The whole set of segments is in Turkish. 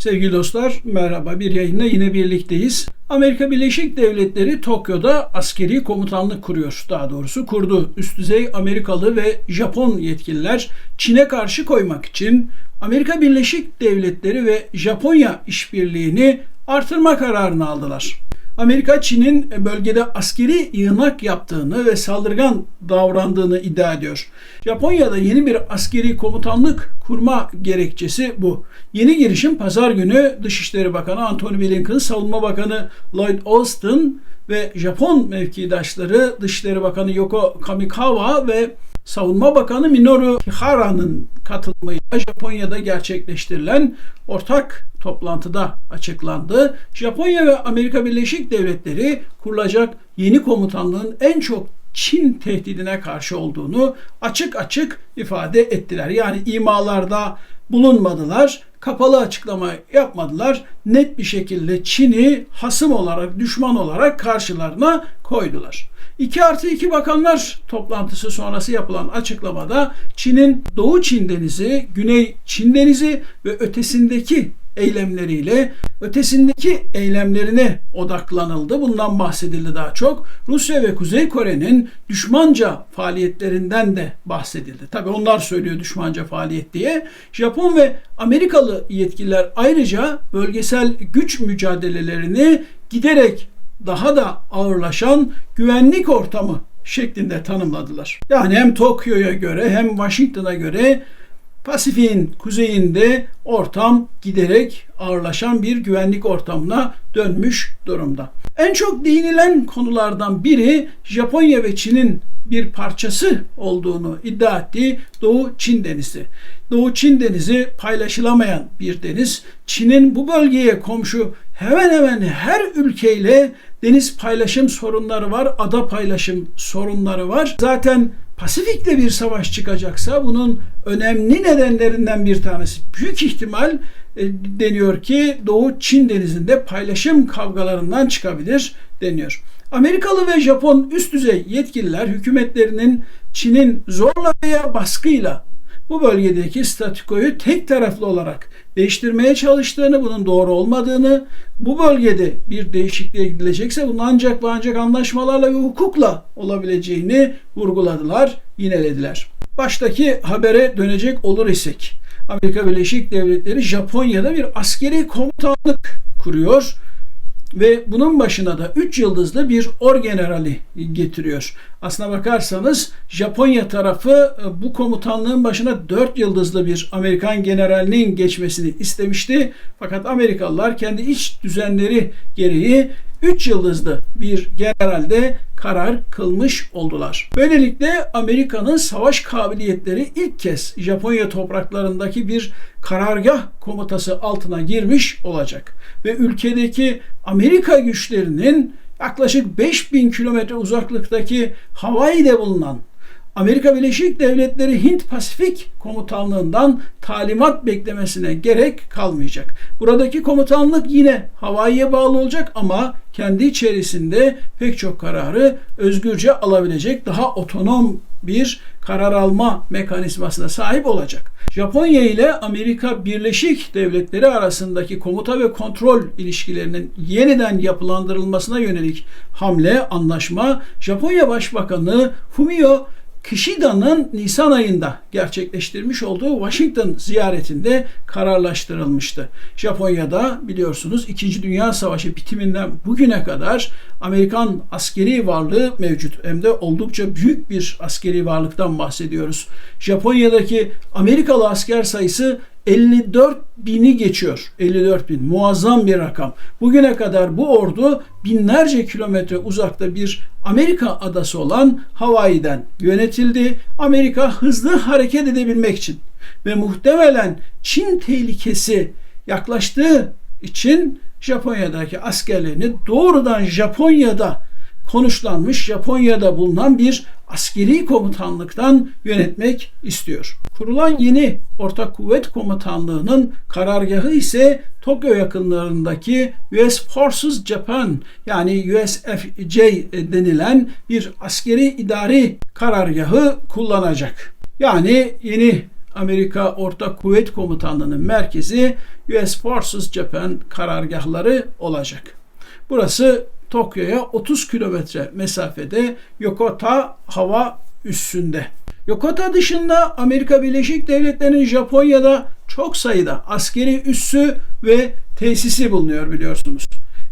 Sevgili dostlar merhaba bir yayında yine birlikteyiz. Amerika Birleşik Devletleri Tokyo'da askeri komutanlık kuruyor. Daha doğrusu kurdu. Üst düzey Amerikalı ve Japon yetkililer Çin'e karşı koymak için Amerika Birleşik Devletleri ve Japonya işbirliğini artırma kararını aldılar. Amerika Çin'in bölgede askeri yığınak yaptığını ve saldırgan davrandığını iddia ediyor. Japonya'da yeni bir askeri komutanlık kurma gerekçesi bu. Yeni girişim pazar günü Dışişleri Bakanı Antony Blinken, Savunma Bakanı Lloyd Austin ve Japon mevkidaşları Dışişleri Bakanı Yoko Kamikawa ve Savunma Bakanı Minoru Kihara'nın katılımıyla Japonya'da gerçekleştirilen ortak toplantıda açıklandı. Japonya ve Amerika Birleşik Devletleri kurulacak yeni komutanlığın en çok Çin tehdidine karşı olduğunu açık açık ifade ettiler. Yani imalarda bulunmadılar, kapalı açıklama yapmadılar. Net bir şekilde Çin'i hasım olarak, düşman olarak karşılarına koydular. 2 artı 2 bakanlar toplantısı sonrası yapılan açıklamada Çin'in Doğu Çin Denizi, Güney Çin Denizi ve ötesindeki eylemleriyle ötesindeki eylemlerine odaklanıldı. Bundan bahsedildi daha çok. Rusya ve Kuzey Kore'nin düşmanca faaliyetlerinden de bahsedildi. Tabi onlar söylüyor düşmanca faaliyet diye. Japon ve Amerikalı yetkililer ayrıca bölgesel güç mücadelelerini giderek daha da ağırlaşan güvenlik ortamı şeklinde tanımladılar. Yani hem Tokyo'ya göre hem Washington'a göre Pasifik'in kuzeyinde ortam giderek ağırlaşan bir güvenlik ortamına dönmüş durumda. En çok değinilen konulardan biri Japonya ve Çin'in bir parçası olduğunu iddia ettiği Doğu Çin Denizi. Doğu Çin Denizi paylaşılamayan bir deniz. Çin'in bu bölgeye komşu hemen hemen her ülkeyle deniz paylaşım sorunları var, ada paylaşım sorunları var. Zaten Pasifik'te bir savaş çıkacaksa bunun önemli nedenlerinden bir tanesi büyük ihtimal e, deniyor ki Doğu Çin denizinde paylaşım kavgalarından çıkabilir deniyor. Amerikalı ve Japon üst düzey yetkililer hükümetlerinin Çin'in zorla veya baskıyla bu bölgedeki statükoyu tek taraflı olarak değiştirmeye çalıştığını, bunun doğru olmadığını, bu bölgede bir değişikliğe gidilecekse bunun ancak ve ancak anlaşmalarla ve hukukla olabileceğini vurguladılar, yinelediler. Baştaki habere dönecek olur isek, Amerika Birleşik Devletleri Japonya'da bir askeri komutanlık kuruyor ve bunun başına da 3 yıldızlı bir orgenerali getiriyor. Aslına bakarsanız Japonya tarafı e, bu komutanlığın başına 4 yıldızlı bir Amerikan generalinin geçmesini istemişti. Fakat Amerikalılar kendi iç düzenleri gereği 3 yıldızlı bir generalde karar kılmış oldular. Böylelikle Amerika'nın savaş kabiliyetleri ilk kez Japonya topraklarındaki bir karargah komutası altına girmiş olacak. Ve ülkedeki Amerika güçlerinin yaklaşık 5000 kilometre uzaklıktaki Hawaii'de bulunan Amerika Birleşik Devletleri Hint Pasifik Komutanlığından talimat beklemesine gerek kalmayacak. Buradaki komutanlık yine Hawaii'ye bağlı olacak ama kendi içerisinde pek çok kararı özgürce alabilecek daha otonom bir karar alma mekanizmasına sahip olacak. Japonya ile Amerika Birleşik Devletleri arasındaki komuta ve kontrol ilişkilerinin yeniden yapılandırılmasına yönelik hamle, anlaşma Japonya Başbakanı Fumio Kishida'nın Nisan ayında gerçekleştirmiş olduğu Washington ziyaretinde kararlaştırılmıştı. Japonya'da biliyorsunuz 2. Dünya Savaşı bitiminden bugüne kadar Amerikan askeri varlığı mevcut. Hem de oldukça büyük bir askeri varlıktan bahsediyoruz. Japonya'daki Amerikalı asker sayısı 54 bini geçiyor. 54 bin muazzam bir rakam. Bugüne kadar bu ordu binlerce kilometre uzakta bir Amerika adası olan Hawaii'den yönetildi. Amerika hızlı hareket edebilmek için ve muhtemelen Çin tehlikesi yaklaştığı için Japonya'daki askerlerini doğrudan Japonya'da konuşlanmış Japonya'da bulunan bir askeri komutanlıktan yönetmek istiyor. Kurulan yeni Ortak Kuvvet Komutanlığı'nın karargahı ise Tokyo yakınlarındaki US Forces Japan yani USFJ denilen bir askeri idari karargahı kullanacak. Yani yeni Amerika Orta Kuvvet Komutanlığı'nın merkezi US Forces Japan karargahları olacak. Burası Tokyo'ya 30 kilometre mesafede Yokota hava üssünde. Yokota dışında Amerika Birleşik Devletleri'nin Japonya'da çok sayıda askeri üssü ve tesisi bulunuyor biliyorsunuz.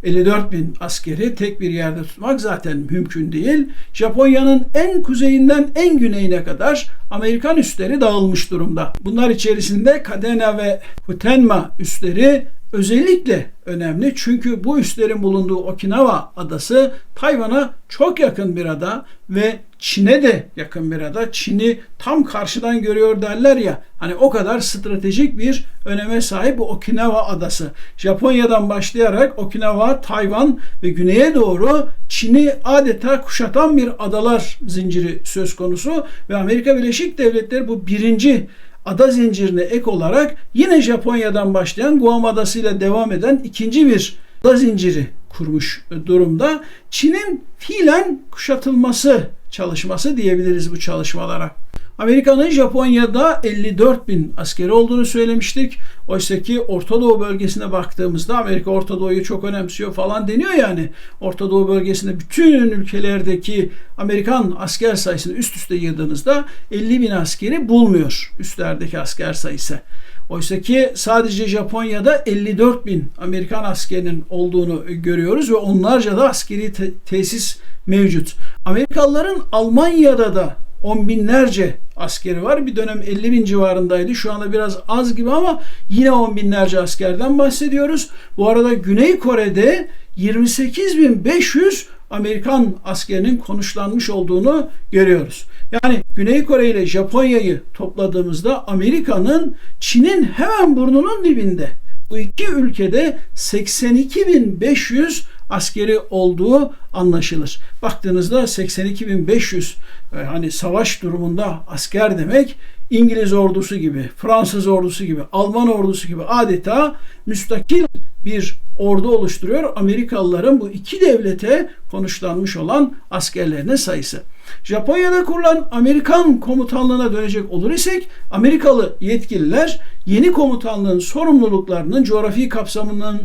54 bin askeri tek bir yerde tutmak zaten mümkün değil. Japonya'nın en kuzeyinden en güneyine kadar Amerikan üsleri dağılmış durumda. Bunlar içerisinde Kadena ve Futenma üsleri özellikle önemli çünkü bu üslerin bulunduğu Okinawa adası Tayvan'a çok yakın bir ada ve Çin'e de yakın bir ada. Çin'i tam karşıdan görüyor derler ya. Hani o kadar stratejik bir öneme sahip bu Okinawa adası. Japonya'dan başlayarak Okinawa, Tayvan ve güneye doğru Çin'i adeta kuşatan bir adalar zinciri söz konusu ve Amerika Birleşik Devletleri bu birinci ada zincirine ek olarak yine Japonya'dan başlayan Guam Adası ile devam eden ikinci bir ada zinciri kurmuş durumda. Çin'in fiilen kuşatılması çalışması diyebiliriz bu çalışmalara. Amerika'nın Japonya'da 54 bin askeri olduğunu söylemiştik. Oysa ki Orta Doğu bölgesine baktığımızda Amerika Orta Doğu'yu çok önemsiyor falan deniyor yani. Orta Doğu bölgesinde bütün ülkelerdeki Amerikan asker sayısını üst üste yığdığınızda 50 bin askeri bulmuyor üstlerdeki asker sayısı. Oysa ki sadece Japonya'da 54 bin Amerikan askerinin olduğunu görüyoruz ve onlarca da askeri te- tesis mevcut. Amerikalıların Almanya'da da on binlerce askeri var. Bir dönem 50 bin civarındaydı. Şu anda biraz az gibi ama yine on binlerce askerden bahsediyoruz. Bu arada Güney Kore'de 28.500 Amerikan askerinin konuşlanmış olduğunu görüyoruz. Yani Güney Kore ile Japonya'yı topladığımızda Amerika'nın Çin'in hemen burnunun dibinde bu iki ülkede 82.500 askeri olduğu anlaşılır. Baktığınızda 82.500 e, hani savaş durumunda asker demek İngiliz ordusu gibi, Fransız ordusu gibi, Alman ordusu gibi adeta müstakil bir ordu oluşturuyor. Amerikalıların bu iki devlete konuşlanmış olan askerlerinin sayısı. Japonya'da kurulan Amerikan komutanlığına dönecek olur isek Amerikalı yetkililer yeni komutanlığın sorumluluklarının coğrafi kapsamının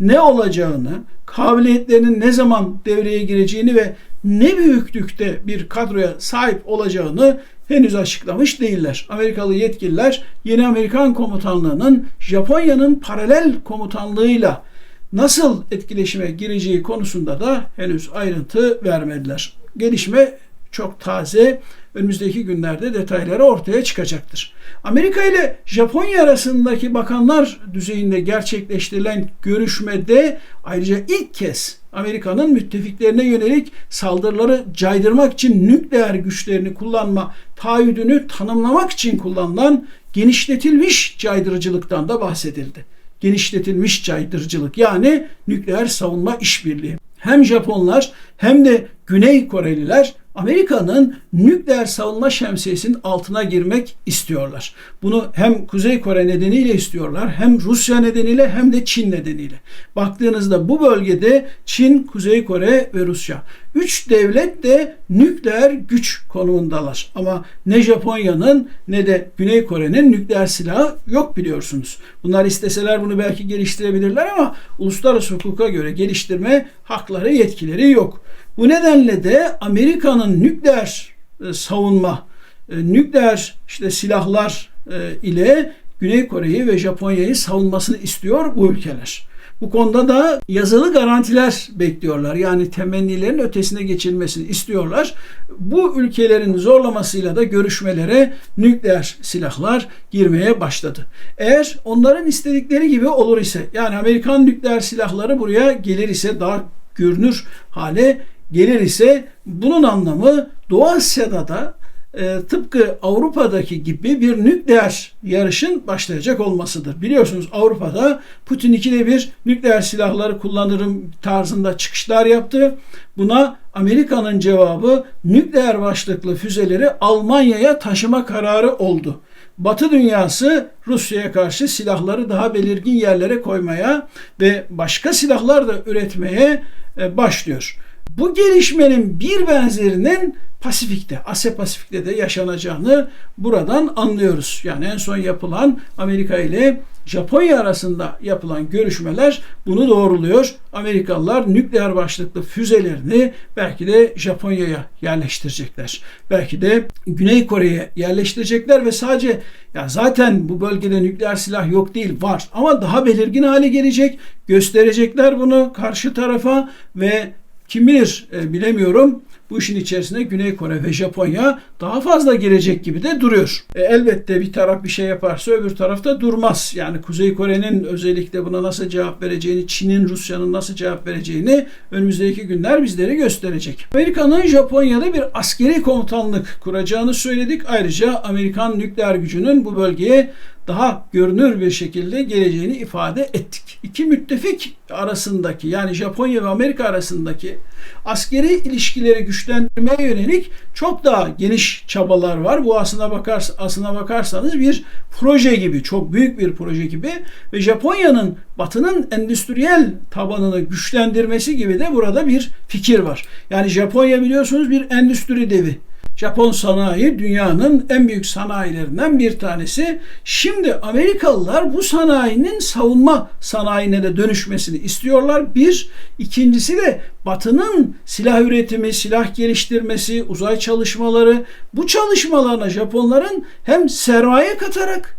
ne olacağını, kabiliyetlerinin ne zaman devreye gireceğini ve ne büyüklükte bir kadroya sahip olacağını henüz açıklamış değiller. Amerikalı yetkililer yeni Amerikan komutanlığının Japonya'nın paralel komutanlığıyla nasıl etkileşime gireceği konusunda da henüz ayrıntı vermediler. Gelişme çok taze. Önümüzdeki günlerde detayları ortaya çıkacaktır. Amerika ile Japonya arasındaki bakanlar düzeyinde gerçekleştirilen görüşmede ayrıca ilk kez Amerika'nın müttefiklerine yönelik saldırıları caydırmak için nükleer güçlerini kullanma taahhüdünü tanımlamak için kullanılan genişletilmiş caydırıcılıktan da bahsedildi. Genişletilmiş caydırıcılık yani nükleer savunma işbirliği. Hem Japonlar hem de Güney Koreliler Amerika'nın nükleer savunma şemsiyesinin altına girmek istiyorlar. Bunu hem Kuzey Kore nedeniyle istiyorlar, hem Rusya nedeniyle hem de Çin nedeniyle. Baktığınızda bu bölgede Çin, Kuzey Kore ve Rusya. Üç devlet de nükleer güç konumundalar. Ama ne Japonya'nın ne de Güney Kore'nin nükleer silahı yok biliyorsunuz. Bunlar isteseler bunu belki geliştirebilirler ama uluslararası hukuka göre geliştirme hakları, yetkileri yok. Bu nedenle de Amerika'nın nükleer e, savunma, e, nükleer işte silahlar e, ile Güney Kore'yi ve Japonya'yı savunmasını istiyor bu ülkeler. Bu konuda da yazılı garantiler bekliyorlar. Yani temennilerin ötesine geçilmesini istiyorlar. Bu ülkelerin zorlamasıyla da görüşmelere nükleer silahlar girmeye başladı. Eğer onların istedikleri gibi olur ise yani Amerikan nükleer silahları buraya gelir ise daha görünür hale gelir ise bunun anlamı Doğu Asya'da da e, tıpkı Avrupa'daki gibi bir nükleer yarışın başlayacak olmasıdır. Biliyorsunuz Avrupa'da Putin ikide bir nükleer silahları kullanırım tarzında çıkışlar yaptı. Buna Amerika'nın cevabı nükleer başlıklı füzeleri Almanya'ya taşıma kararı oldu. Batı dünyası Rusya'ya karşı silahları daha belirgin yerlere koymaya ve başka silahlar da üretmeye e, başlıyor. Bu gelişmenin bir benzerinin Pasifik'te, Asya Pasifik'te de yaşanacağını buradan anlıyoruz. Yani en son yapılan Amerika ile Japonya arasında yapılan görüşmeler bunu doğruluyor. Amerikalılar nükleer başlıklı füzelerini belki de Japonya'ya yerleştirecekler. Belki de Güney Kore'ye yerleştirecekler ve sadece ya zaten bu bölgede nükleer silah yok değil var ama daha belirgin hale gelecek. Gösterecekler bunu karşı tarafa ve kim bilir e, bilemiyorum bu işin içerisine Güney Kore ve Japonya daha fazla girecek gibi de duruyor. E, elbette bir taraf bir şey yaparsa öbür tarafta durmaz. Yani Kuzey Kore'nin özellikle buna nasıl cevap vereceğini, Çin'in, Rusya'nın nasıl cevap vereceğini önümüzdeki günler bizlere gösterecek. Amerika'nın Japonya'da bir askeri komutanlık kuracağını söyledik. Ayrıca Amerikan nükleer gücünün bu bölgeye daha görünür bir şekilde geleceğini ifade ettik. İki müttefik arasındaki yani Japonya ve Amerika arasındaki askeri ilişkileri güçlendirmeye yönelik çok daha geniş çabalar var. Bu aslına bakar aslına bakarsanız bir proje gibi, çok büyük bir proje gibi ve Japonya'nın Batı'nın endüstriyel tabanını güçlendirmesi gibi de burada bir fikir var. Yani Japonya biliyorsunuz bir endüstri devi. Japon sanayi dünyanın en büyük sanayilerinden bir tanesi. Şimdi Amerikalılar bu sanayinin savunma sanayine de dönüşmesini istiyorlar. Bir, ikincisi de Batı'nın silah üretimi, silah geliştirmesi, uzay çalışmaları bu çalışmalarına Japonların hem sermaye katarak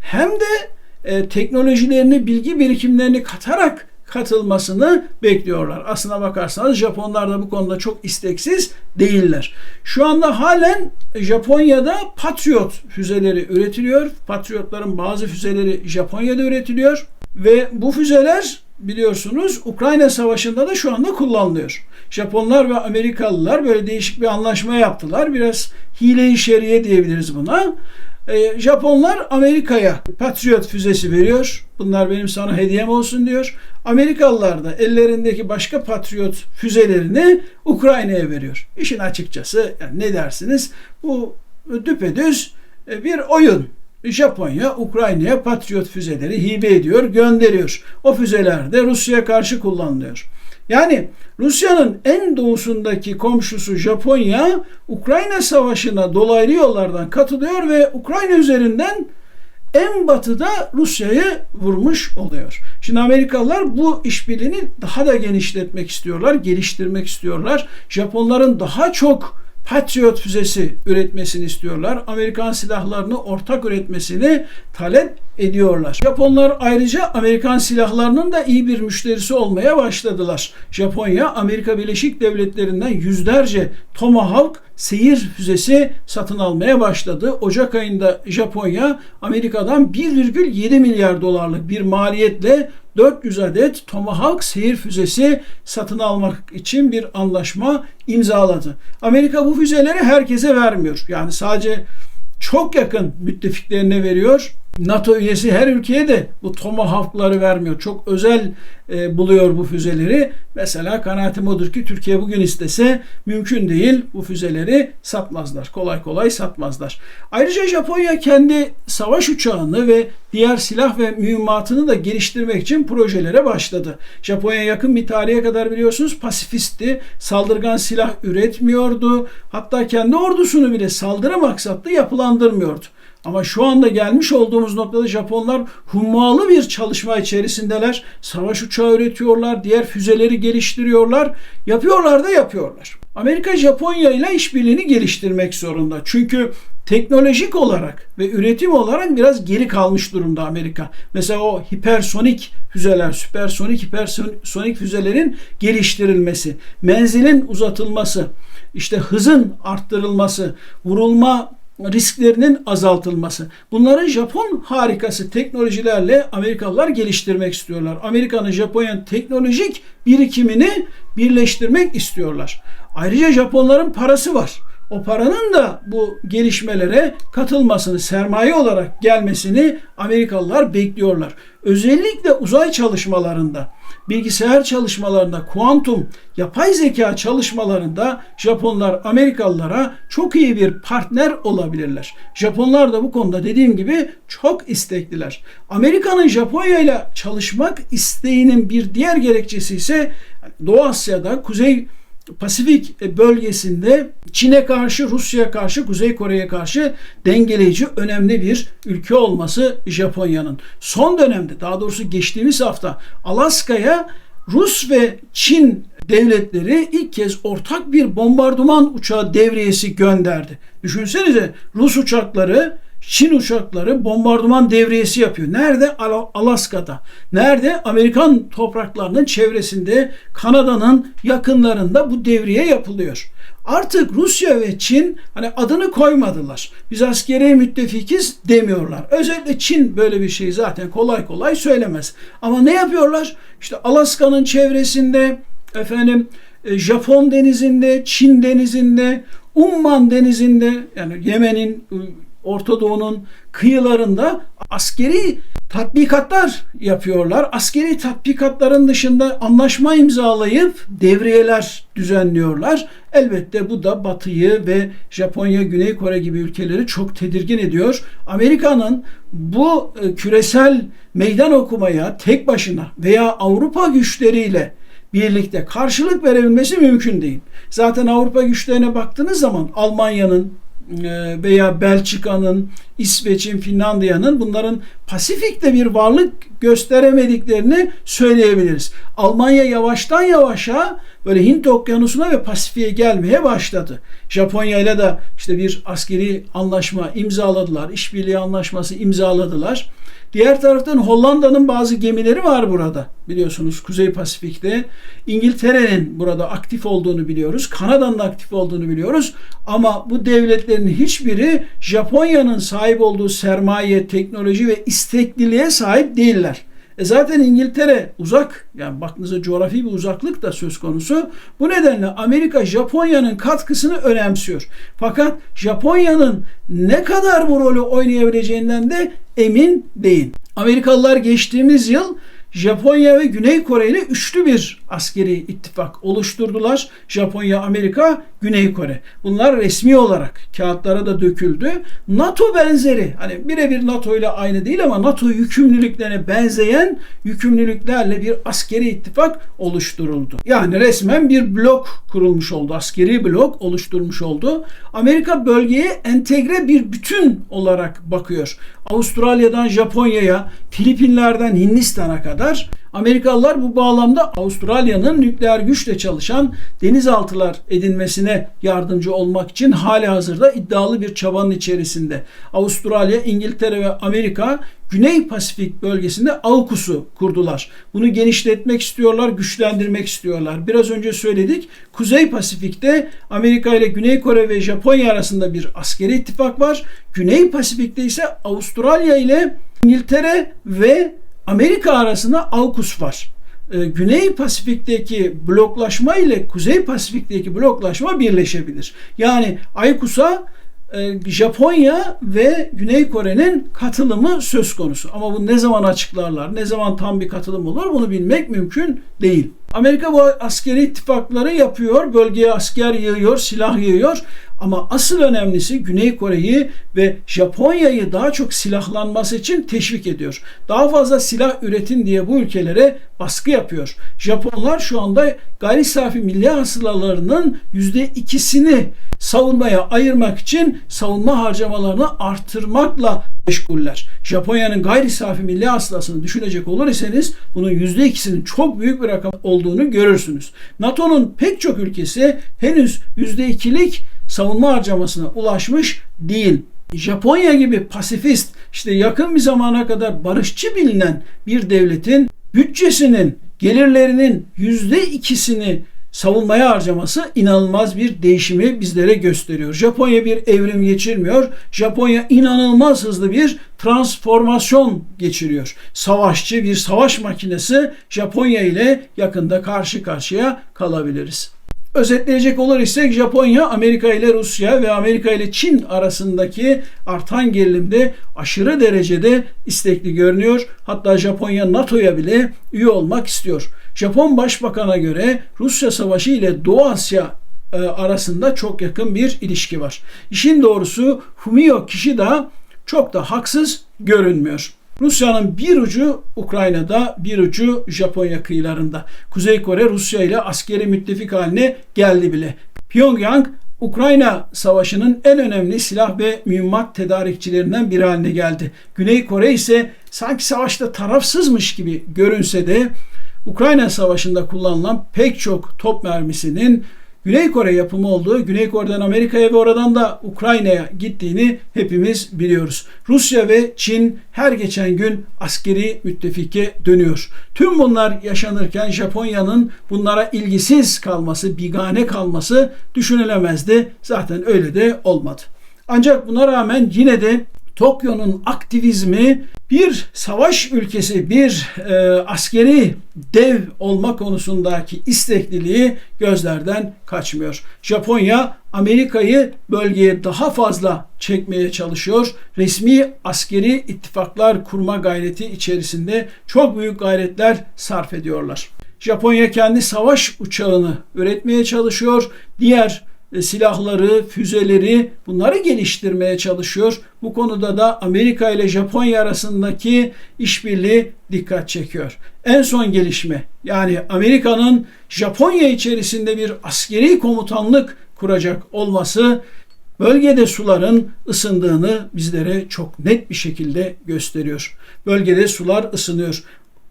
hem de e, teknolojilerini, bilgi birikimlerini katarak katılmasını bekliyorlar. Aslına bakarsanız Japonlar da bu konuda çok isteksiz değiller. Şu anda halen Japonya'da Patriot füzeleri üretiliyor. Patriotların bazı füzeleri Japonya'da üretiliyor ve bu füzeler biliyorsunuz Ukrayna Savaşı'nda da şu anda kullanılıyor. Japonlar ve Amerikalılar böyle değişik bir anlaşma yaptılar. Biraz hile-i şeriye diyebiliriz buna. E, Japonlar Amerika'ya Patriot füzesi veriyor. Bunlar benim sana hediyem olsun diyor. Amerikalılar da ellerindeki başka Patriot füzelerini Ukrayna'ya veriyor. İşin açıkçası yani ne dersiniz? Bu düpedüz e, bir oyun. Japonya Ukrayna'ya Patriot füzeleri hibe ediyor, gönderiyor. O füzeler de Rusya'ya karşı kullanılıyor. Yani Rusya'nın en doğusundaki komşusu Japonya Ukrayna Savaşı'na dolaylı yollardan katılıyor ve Ukrayna üzerinden en batıda Rusya'yı vurmuş oluyor. Şimdi Amerikalılar bu işbirliğini daha da genişletmek istiyorlar, geliştirmek istiyorlar. Japonların daha çok Patriot füzesi üretmesini istiyorlar. Amerikan silahlarını ortak üretmesini talep ediyorlar. Japonlar ayrıca Amerikan silahlarının da iyi bir müşterisi olmaya başladılar. Japonya Amerika Birleşik Devletleri'nden yüzlerce Tomahawk seyir füzesi satın almaya başladı. Ocak ayında Japonya Amerika'dan 1,7 milyar dolarlık bir maliyetle 400 adet Tomahawk seyir füzesi satın almak için bir anlaşma imzaladı. Amerika bu füzeleri herkese vermiyor. Yani sadece çok yakın müttefiklerine veriyor. NATO üyesi her ülkeye de bu Tomahawk'ları vermiyor. Çok özel e, buluyor bu füzeleri. Mesela kanaatim odur ki Türkiye bugün istese mümkün değil bu füzeleri satmazlar. Kolay kolay satmazlar. Ayrıca Japonya kendi savaş uçağını ve diğer silah ve mühimmatını da geliştirmek için projelere başladı. Japonya yakın bir tarihe kadar biliyorsunuz pasifistti. Saldırgan silah üretmiyordu. Hatta kendi ordusunu bile saldırı maksatlı yapılandırmıyordu. Ama şu anda gelmiş olduğumuz noktada Japonlar hummalı bir çalışma içerisindeler. Savaş uçağı üretiyorlar, diğer füzeleri geliştiriyorlar. Yapıyorlar da yapıyorlar. Amerika Japonya ile işbirliğini geliştirmek zorunda. Çünkü teknolojik olarak ve üretim olarak biraz geri kalmış durumda Amerika. Mesela o hipersonik füzeler, süpersonik, hipersonik füzelerin geliştirilmesi, menzilin uzatılması, işte hızın arttırılması, vurulma risklerinin azaltılması. Bunları Japon harikası teknolojilerle Amerikalılar geliştirmek istiyorlar. Amerika'nın Japonya'nın teknolojik birikimini birleştirmek istiyorlar. Ayrıca Japonların parası var. O paranın da bu gelişmelere katılmasını, sermaye olarak gelmesini Amerikalılar bekliyorlar. Özellikle uzay çalışmalarında bilgisayar çalışmalarında, kuantum, yapay zeka çalışmalarında Japonlar Amerikalılara çok iyi bir partner olabilirler. Japonlar da bu konuda dediğim gibi çok istekliler. Amerika'nın Japonya ile çalışmak isteğinin bir diğer gerekçesi ise Doğu Asya'da, Kuzey Pasifik bölgesinde Çin'e karşı, Rusya'ya karşı, Kuzey Kore'ye karşı dengeleyici önemli bir ülke olması Japonya'nın. Son dönemde daha doğrusu geçtiğimiz hafta Alaska'ya Rus ve Çin devletleri ilk kez ortak bir bombardıman uçağı devriyesi gönderdi. Düşünsenize Rus uçakları Çin uçakları bombardıman devriyesi yapıyor. Nerede? Alaska'da. Nerede? Amerikan topraklarının çevresinde, Kanada'nın yakınlarında bu devriye yapılıyor. Artık Rusya ve Çin hani adını koymadılar. Biz askeri müttefikiz demiyorlar. Özellikle Çin böyle bir şey zaten kolay kolay söylemez. Ama ne yapıyorlar? İşte Alaska'nın çevresinde efendim e, Japon denizinde, Çin denizinde, Umman denizinde yani Yemen'in Orta Doğu'nun kıyılarında askeri tatbikatlar yapıyorlar. Askeri tatbikatların dışında anlaşma imzalayıp devriyeler düzenliyorlar. Elbette bu da Batı'yı ve Japonya, Güney Kore gibi ülkeleri çok tedirgin ediyor. Amerika'nın bu e, küresel meydan okumaya tek başına veya Avrupa güçleriyle birlikte karşılık verebilmesi mümkün değil. Zaten Avrupa güçlerine baktığınız zaman Almanya'nın, veya Belçika'nın, İsveç'in, Finlandiya'nın bunların Pasifik'te bir varlık gösteremediklerini söyleyebiliriz. Almanya yavaştan yavaşa böyle Hint Okyanusu'na ve Pasifik'e gelmeye başladı. Japonya ile de işte bir askeri anlaşma imzaladılar, işbirliği anlaşması imzaladılar. Diğer taraftan Hollanda'nın bazı gemileri var burada biliyorsunuz Kuzey Pasifik'te. İngiltere'nin burada aktif olduğunu biliyoruz. Kanada'nın aktif olduğunu biliyoruz. Ama bu devletlerin hiçbiri Japonya'nın sahip olduğu sermaye, teknoloji ve istekliliğe sahip değiller. E zaten İngiltere uzak yani baktığınızda coğrafi bir uzaklık da söz konusu. Bu nedenle Amerika Japonya'nın katkısını önemsiyor. Fakat Japonya'nın ne kadar bu rolü oynayabileceğinden de emin değil. Amerikalılar geçtiğimiz yıl Japonya ve Güney Kore ile üçlü bir askeri ittifak oluşturdular. Japonya, Amerika, Güney Kore. Bunlar resmi olarak kağıtlara da döküldü. NATO benzeri, hani birebir NATO ile aynı değil ama NATO yükümlülüklerine benzeyen yükümlülüklerle bir askeri ittifak oluşturuldu. Yani resmen bir blok kurulmuş oldu. Askeri blok oluşturmuş oldu. Amerika bölgeye entegre bir bütün olarak bakıyor. Avustralya'dan Japonya'ya, Filipinler'den Hindistan'a kadar Amerikalılar bu bağlamda Avustralya'nın nükleer güçle çalışan denizaltılar edinmesine yardımcı olmak için hali hazırda iddialı bir çabanın içerisinde. Avustralya, İngiltere ve Amerika Güney Pasifik bölgesinde AUKUS'u kurdular. Bunu genişletmek istiyorlar, güçlendirmek istiyorlar. Biraz önce söyledik. Kuzey Pasifik'te Amerika ile Güney Kore ve Japonya arasında bir askeri ittifak var. Güney Pasifik'te ise Avustralya ile İngiltere ve Amerika arasında AUKUS var. Ee, Güney Pasifik'teki bloklaşma ile Kuzey Pasifik'teki bloklaşma birleşebilir. Yani AUKUS'a e, Japonya ve Güney Kore'nin katılımı söz konusu. Ama bu ne zaman açıklarlar, ne zaman tam bir katılım olur bunu bilmek mümkün değil. Amerika bu askeri ittifakları yapıyor, bölgeye asker yığıyor, silah yığıyor. Ama asıl önemlisi Güney Kore'yi ve Japonya'yı daha çok silahlanması için teşvik ediyor. Daha fazla silah üretin diye bu ülkelere baskı yapıyor. Japonlar şu anda gayri safi milli hasılalarının %2'sini savunmaya ayırmak için savunma harcamalarını artırmakla meşguller. Japonya'nın gayri safi milli hasılasını düşünecek olur iseniz bunun %2'sinin çok büyük bir rakam olduğunu görürsünüz. NATO'nun pek çok ülkesi henüz %2'lik savunma harcamasına ulaşmış değil. Japonya gibi pasifist, işte yakın bir zamana kadar barışçı bilinen bir devletin bütçesinin, gelirlerinin yüzde ikisini savunmaya harcaması inanılmaz bir değişimi bizlere gösteriyor. Japonya bir evrim geçirmiyor. Japonya inanılmaz hızlı bir transformasyon geçiriyor. Savaşçı bir savaş makinesi Japonya ile yakında karşı karşıya kalabiliriz. Özetleyecek olur ise Japonya, Amerika ile Rusya ve Amerika ile Çin arasındaki artan gerilimde aşırı derecede istekli görünüyor. Hatta Japonya NATO'ya bile üye olmak istiyor. Japon Başbakan'a göre Rusya Savaşı ile Doğu Asya e, arasında çok yakın bir ilişki var. İşin doğrusu Fumio Kishida çok da haksız görünmüyor. Rusya'nın bir ucu Ukrayna'da, bir ucu Japonya kıyılarında. Kuzey Kore Rusya ile askeri müttefik haline geldi bile. Pyongyang Ukrayna Savaşı'nın en önemli silah ve mühimmat tedarikçilerinden biri haline geldi. Güney Kore ise sanki savaşta tarafsızmış gibi görünse de Ukrayna Savaşı'nda kullanılan pek çok top mermisinin Güney Kore yapımı olduğu, Güney Kore'den Amerika'ya ve oradan da Ukrayna'ya gittiğini hepimiz biliyoruz. Rusya ve Çin her geçen gün askeri müttefike dönüyor. Tüm bunlar yaşanırken Japonya'nın bunlara ilgisiz kalması, bigane kalması düşünülemezdi. Zaten öyle de olmadı. Ancak buna rağmen yine de Tokyo'nun aktivizmi bir savaş ülkesi, bir e, askeri dev olma konusundaki istekliliği gözlerden kaçmıyor. Japonya Amerika'yı bölgeye daha fazla çekmeye çalışıyor. Resmi askeri ittifaklar kurma gayreti içerisinde çok büyük gayretler sarf ediyorlar. Japonya kendi savaş uçağını üretmeye çalışıyor. Diğer silahları, füzeleri bunları geliştirmeye çalışıyor. Bu konuda da Amerika ile Japonya arasındaki işbirliği dikkat çekiyor. En son gelişme yani Amerika'nın Japonya içerisinde bir askeri komutanlık kuracak olması bölgede suların ısındığını bizlere çok net bir şekilde gösteriyor. Bölgede sular ısınıyor.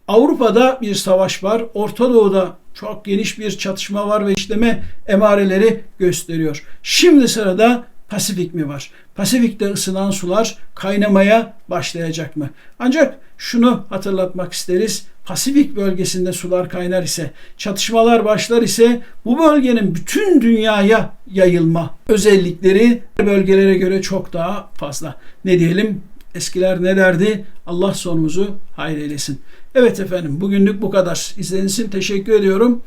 Avrupa'da bir savaş var. Orta Doğu'da çok geniş bir çatışma var ve işleme emareleri gösteriyor. Şimdi sırada Pasifik mi var? Pasifik'te ısınan sular kaynamaya başlayacak mı? Ancak şunu hatırlatmak isteriz. Pasifik bölgesinde sular kaynar ise, çatışmalar başlar ise bu bölgenin bütün dünyaya yayılma özellikleri bölgelere göre çok daha fazla. Ne diyelim? Eskiler ne derdi? Allah sonumuzu hayır eylesin. Evet efendim bugünlük bu kadar. İzlediğiniz için teşekkür ediyorum.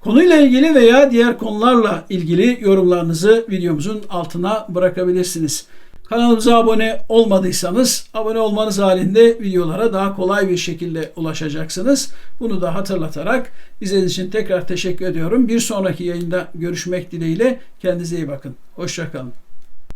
Konuyla ilgili veya diğer konularla ilgili yorumlarınızı videomuzun altına bırakabilirsiniz. Kanalımıza abone olmadıysanız abone olmanız halinde videolara daha kolay bir şekilde ulaşacaksınız. Bunu da hatırlatarak izlediğiniz için tekrar teşekkür ediyorum. Bir sonraki yayında görüşmek dileğiyle kendinize iyi bakın. Hoşçakalın.